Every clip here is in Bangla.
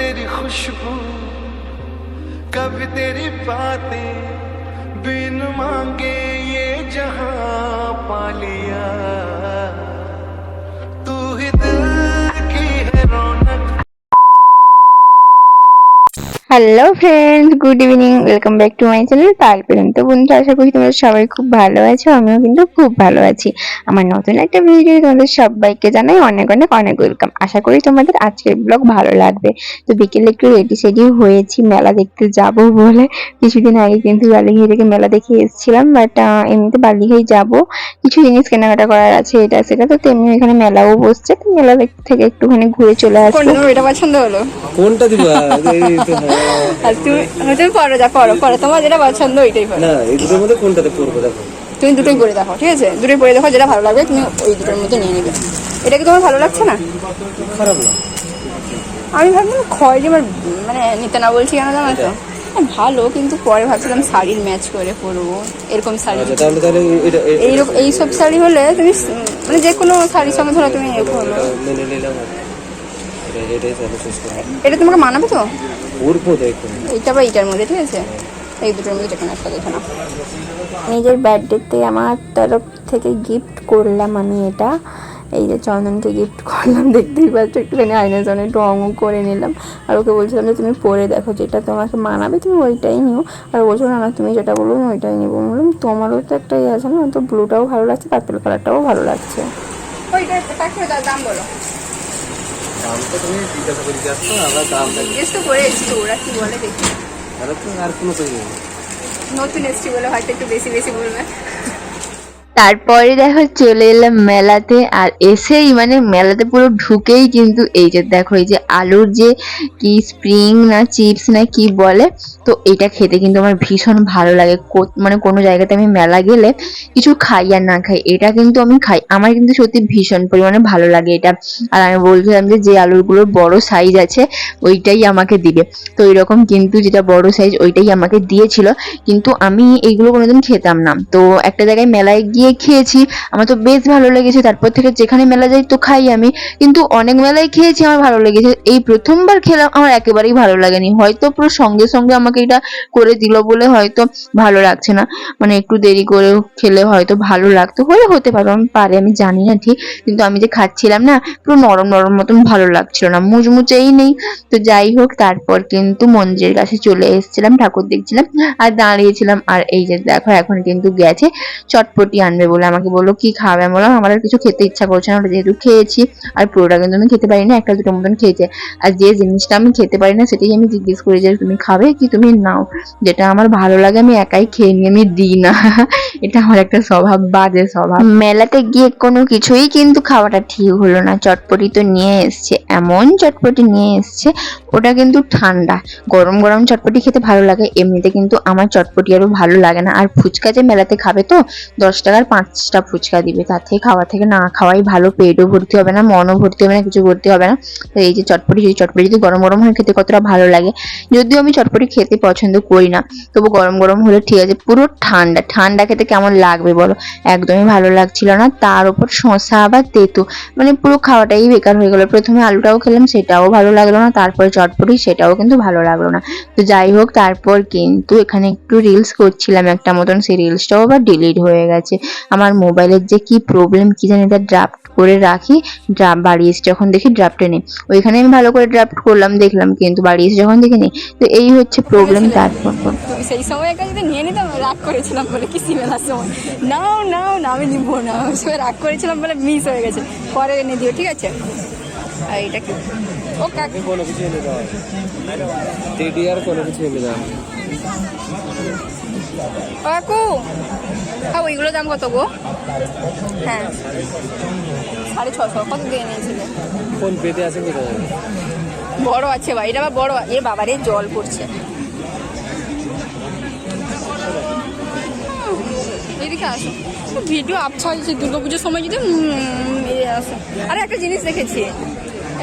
तेरी खुशबू कभी तेरी बातें बिन मांगे ये जहाँ पा लिया। Hello friends good evening welcome back to my channel পাল পর্যন্ত বন্ধুরা আশা করি তোমরা সবাই খুব ভালো আছো আমিও কিন্তু খুব ভালো আছি। আমার নতুন একটা ভিডিও তোমাদের সবাইকে জানাই অনেক অনেক অনেক ওয়েলকাম আশা করি তোমাদের আজকের ব্লগ ভালো লাগবে। তো বিকেলে একটু রেডি সেডি হয়েছি মেলা দেখতে যাব বলে। কিছুদিন আগে কিন্তু বালিঘাই থেকে মেলা দেখে এসেছিলাম বাট এমনিতে বালিঘাই যাব। কিছু জিনিস কেনাকাটা করার আছে এটা সেটা। তো তেমনি এখানে মেলাও বসছে তো মেলা থেকে একটুখানি ঘুরে চলে আসব। এটা পছন্দ হলো। কোনটা দিবা? এই তো। আর তুমি তুমি পরো যা পরো পরো। তোমার যেটা পছন্দ ওইটাই পরো। না এই দুটোর মধ্যে কোনটাতে পড়ব দেখো তুমি দুটোই পরে দেখো ঠিক আছে? দুটোই পরে দেখো যেটা ভালো লাগবে তুমি ওই দুটোর মধ্যে নিয়ে নেবে। এটা কি তোমার ভালো লাগছে না? খারাপ না। আমি ভাবলাম খয়েরি আমার মানে নিতে না বলছি কেন জানো তো? হ্যাঁ, ভালো কিন্তু পরে ভাবছিলাম শাড়ির ম্যাচ করে পরবো এরকম শাড়ি। আচ্ছা এইরকম এইসব শাড়ি হলে তুমি মানে যে কোনো শাড়ির সঙ্গে ধরো তুমি এরকম। এটা তোমাকে মানাবে তো? দেখো। এইটা বা এইটার মধ্যে ঠিক আছে? এই দুটোর মধ্যে যেখানে একটা দেখে না নিজের বার্থডেতে আমার তরফ থেকে গিফট করলাম আমি এটা। এই যে চন্দনকে গিফট করলাম দেখতেই পাচ্ছ একটুখানি আয়নার জন্য একটু অঙ্গ করে নিলাম। আর ওকে বলছিলাম যে তুমি পরে দেখো যেটা তোমাকে মানাবে তুমি ওইটাই নিও। আর বলছো না না তুমি যেটা বলব আমি ওইটাই নেব। বললাম তোমারও তো একটা ইয়ে আছে না? তো ব্লুটাও ভালো লাগছে পার্পেল কালারটাও ভালো লাগছে। ওইটা দাম বলো। দাম তো তুমি জিজ্ঞাসা করে আবার দাম জিজ্ঞেস তো করে এসছি ওরা কি বলে দেখি। তাহলে তো আর কোনো নতুন এসছি বলে হয়তো একটু বেশি বেশি বলবে। তারপরে দেখো চলে এলাম মেলাতে, আর এসেই মানে মেলাতে পুরো ঢুকেই কিন্তু এই যে দেখো, এই যে আলুর যে কি স্প্রিং না চিপস না কি বলে, তো এটা খেতে কিন্তু আমার ভীষণ ভালো লাগে। মানে কোনো জায়গাতে আমি মেলা গেলে কিছু খাই আর না খাই, এটা কিন্তু আমি খাই। আমার কিন্তু সত্যি ভীষণ পরিমাণে ভালো লাগে এটা। আর আমি বলছিলাম যে যে আলুরগুলোর বড় সাইজ আছে, ওইটাই আমাকে দিবে। তো এরকম কিন্তু যেটা বড় সাইজ ওইটাই আমাকে দিয়েছিল। কিন্তু আমি এইগুলো কোনোদিন খেতাম না। তো একটা জায়গায় মেলায় গিয়ে খেয়েছি। আমার তো বেশ ভালো লেগেছে। তারপর থেকে যেখানে মেলা যাই তো খাই আমি। কিন্তু অনেক মেলায় খেয়েছি, আমার ভালো লেগেছে। এই প্রথমবার খেলাম, আমার একেবারেই ভালো লাগেনি। হয়তো পুরো সঙ্গে সঙ্গে আমাকে এটা করে দিল বলে হয়তো ভালো লাগছে না। মানে একটু দেরি করে খেলে হয়তো ভালো লাগতো। হলে হতে পারে আমি পারে, আমি জানি না ঠিক। কিন্তু আমি যে খাচ্ছিলাম না, পুরো নরম নরম মতন ভালো লাগছিল না। মুচমুচেই নেই। তো যাই হোক, তারপর কিন্তু মন্দিরের কাছে চলে এসেছিলাম, ঠাকুর দেখছিলাম, আর দাঁড়িয়েছিলাম। আর এই যে দেখো, এখন কিন্তু গেছে চটপটি আনবে বলে আমাকে বলল, কি খাবে? আমি বললাম, আমার কিছু খেতে ইচ্ছা করছে না ওটা যেহেতু খেয়েছি আর পুরোটা কিন্তু আমি খেতে পারি না একটা দুটো মতন খেয়েছে। আর যে জিনিসটা আমি খেতে পারি না, সেটাই আমি জিজ্ঞেস করি যে, তুমি খাবে কি? তুমি নাও। যেটা আমার ভালো লাগে, আমি একাই খেয়ে নিয়ে আমি দিই না। এটা আমার একটা স্বভাব, বাজে স্বভাব। মেলাতে গিয়ে কোনো কিছুই কিন্তু খাওয়াটা ঠিক হলো না। চটপটি তো নিয়ে এসছে, এমন চটপটি নিয়ে এসছে, ওটা কিন্তু ঠান্ডা। গরম গরম চটপটি খেতে ভালো লাগে, এমনিতে কিন্তু আমার চটপটি আরও ভালো লাগে না। আর ফুচকা যে মেলাতে খাবে তো, দশ টাকার পাঁচটা ফুচকা দিবে। তার থেকে খাওয়া থেকে না খাওয়াই ভালো, পেটও ভর্তি হবে না, মনও ভর্তি হবে না, কিছু ভর্তি হবে না। তো এই যে চটপটি যদি চটপটি যদি গরম গরম হয়, খেতে কতটা ভালো লাগে? যদিও আমি চটপটি খেতে পছন্দ করি না, তবু গরম গরম হলে ঠিক আছে, পুরো ঠান্ডা। ঠান্ডা খেতে কেমন লাগবে বলো? একদমই ভালো লাগছিল না। তার উপর শসা আবার তেঁতু মানে পুরো খাওয়াটাই বেকার হয়ে গেলো। প্রথমে আলুটাও খেলাম, সেটাও ভালো লাগল না। তারপরে চটপটি, সেটাও কিন্তু ভালো লাগল না। তো যাই হোক, তারপর কিন্তু এখানে একটু রিলস করছিলাম একটা মতন। সেই রিলসটাও আবার ডিলিট হয়ে গেছে। আমার মোবাইলের যে কি প্রবলেম কি জানি তার ড্রাফট করে রাখি ড্রাফট বাড়ি এসে যখন দেখি ড্রাফটে নেই। ওইখানে আমি ভালো করে ড্রাফট করলাম দেখলাম কিন্তু বাড়ি এসে যখন দেখি নেই তো এই হচ্ছে প্রবলেম তারপর। তুমি সেই সময় একটা যদি নিয়ে নিতাম রাগ করেছিলাম বলে কি সিমেলার সময়? নাও নাও না আমি নিবো না। ওই সময় রাগ করেছিলাম বলে মিস হয়ে গেছে। পরে এনে দিও ঠিক আছে? আর এটা কি? ও কাক কোনো কিছু এনে দাও। দিদি আর কোনো কিছু এনে দাও। কাকু হ্যাঁ ওইগুলো দাম কত গো? হ্যাঁ। সাড়ে ছশো কত দিয়ে নিয়েছিলে? ফোন পেতে আছে কোথায় বড় আছে ভাই এটা বড় এ বাবারে জল পড়ছে। এদিকে আসো। ভিডিও আপছা হয়েছে দুর্গাপুজোর সময় যদি আসে। আরে একটা জিনিস দেখেছি।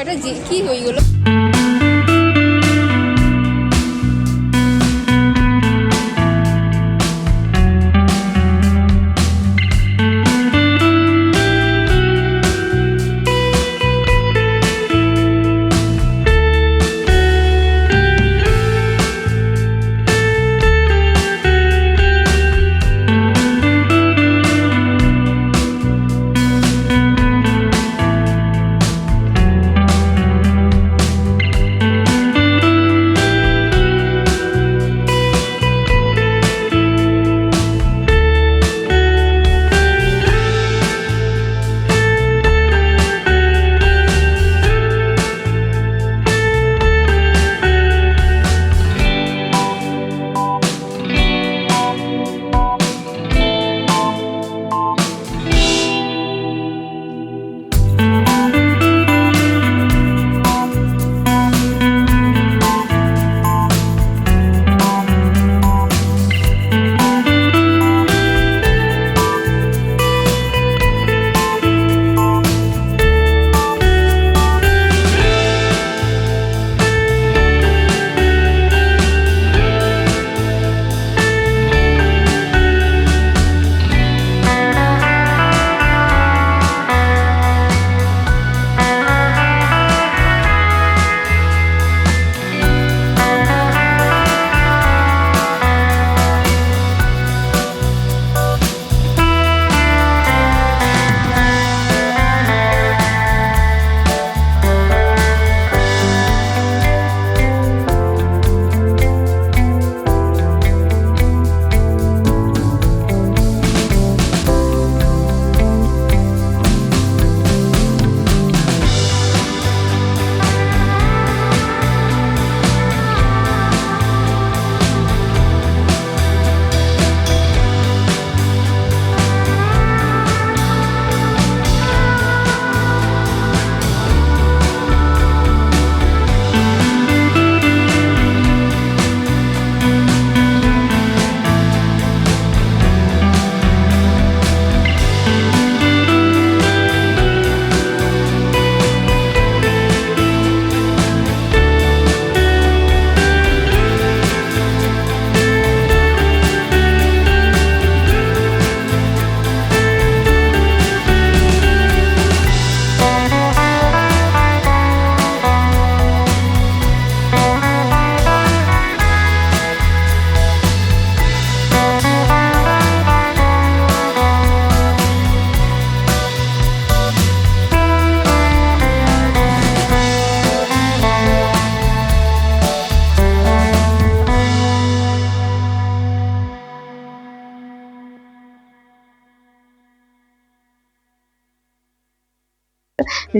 একটা কি ওইগুলো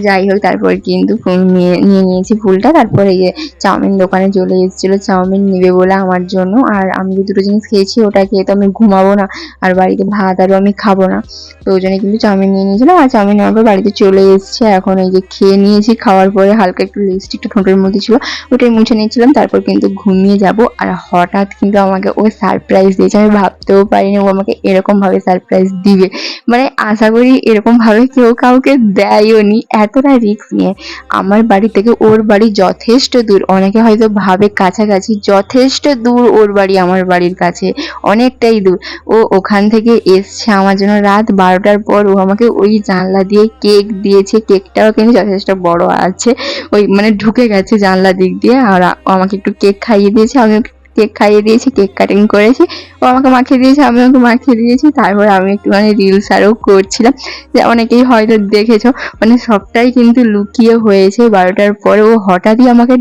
যাই হোক, তারপর কিন্তু নিয়ে নিয়ে নিয়েছি ফুলটা। তারপর এই যে চাউমিন দোকানে চলে এসেছিল, চাউমিন নেবে বলে আমার জন্য। আর আমি যে দুটো জিনিস খেয়েছি ওটা খেয়ে তো আমি ঘুমাবো না, আর বাড়িতে ভাত আরও আমি খাব না। তো ওই জন্য কিন্তু চাউমিন নিয়ে নিয়েছিলাম আর চাউমিন নেওয়ার পর বাড়িতে চলে এসেছে। এখন এই যে খেয়ে নিয়েছি, খাওয়ার পরে হালকা একটু লিপস্টিকটা ঠোঁটের মধ্যে ছিল, ওটাই মুছে নিয়েছিলাম। তারপর কিন্তু ঘুমিয়ে যাব, আর হঠাৎ কিন্তু আমাকে ও সারপ্রাইজ দিয়েছে। আমি ভাবতেও পারিনি ও আমাকে এরকমভাবে সারপ্রাইজ দিবে। মানে আশা করি এরকমভাবে কেউ কাউকে দেয়ও নি এতটা রিস্ক নিয়ে আমার বাড়ি থেকে ওর বাড়ি যথেষ্ট দূর। অনেকে হয়তো ভাবে কাছাকাছি, যথেষ্ট দূর ওর বাড়ি আমার বাড়ির কাছে, অনেকটাই দূর। ও ওখান থেকে এসছে আমার জন্য রাত বারোটার পর। ও আমাকে ওই জানলা দিয়ে কেক দিয়েছে। কেকটাও কিন্তু যথেষ্ট বড় আছে। ওই মানে ঢুকে গেছে জানলা দিক দিয়ে। আর আমাকে একটু কেক খাইয়ে দিয়েছে। আমি কেক খাইয়ে দিয়েছি, কেক কাটিং করেছি। ও আমাকে মাখিয়ে দিয়েছে আমি ওকে মাখিয়ে দিয়েছি। তারপরে আমি একটুখানি রিলস আরও করছিলাম। যে অনেকেই হয়তো দেখেছ মানে সবটাই কিন্তু লুকিয়ে হয়েছে। বারোটার পরে ও হঠাৎই আমাকে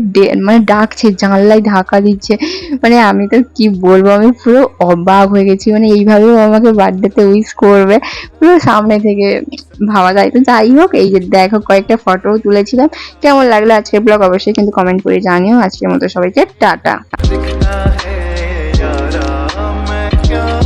মানে ডাকছে, জানলায় ধাক্কা দিচ্ছে। মানে আমি তো কি বলব, আমি পুরো অবাক হয়ে গেছি। মানে এইভাবেও আমাকে বার্থডেতে উইশ করবে। পুরো সামনে থেকে ভাবা যায়। তো যাই হোক, এই যে দেখো, কয়েকটা ফটো তুলেছিলাম। কেমন লাগল আজকের ব্লগ অবশ্যই কিন্তু কমেন্ট করে জানিও। আজকের মতো সবাইকে টাটা।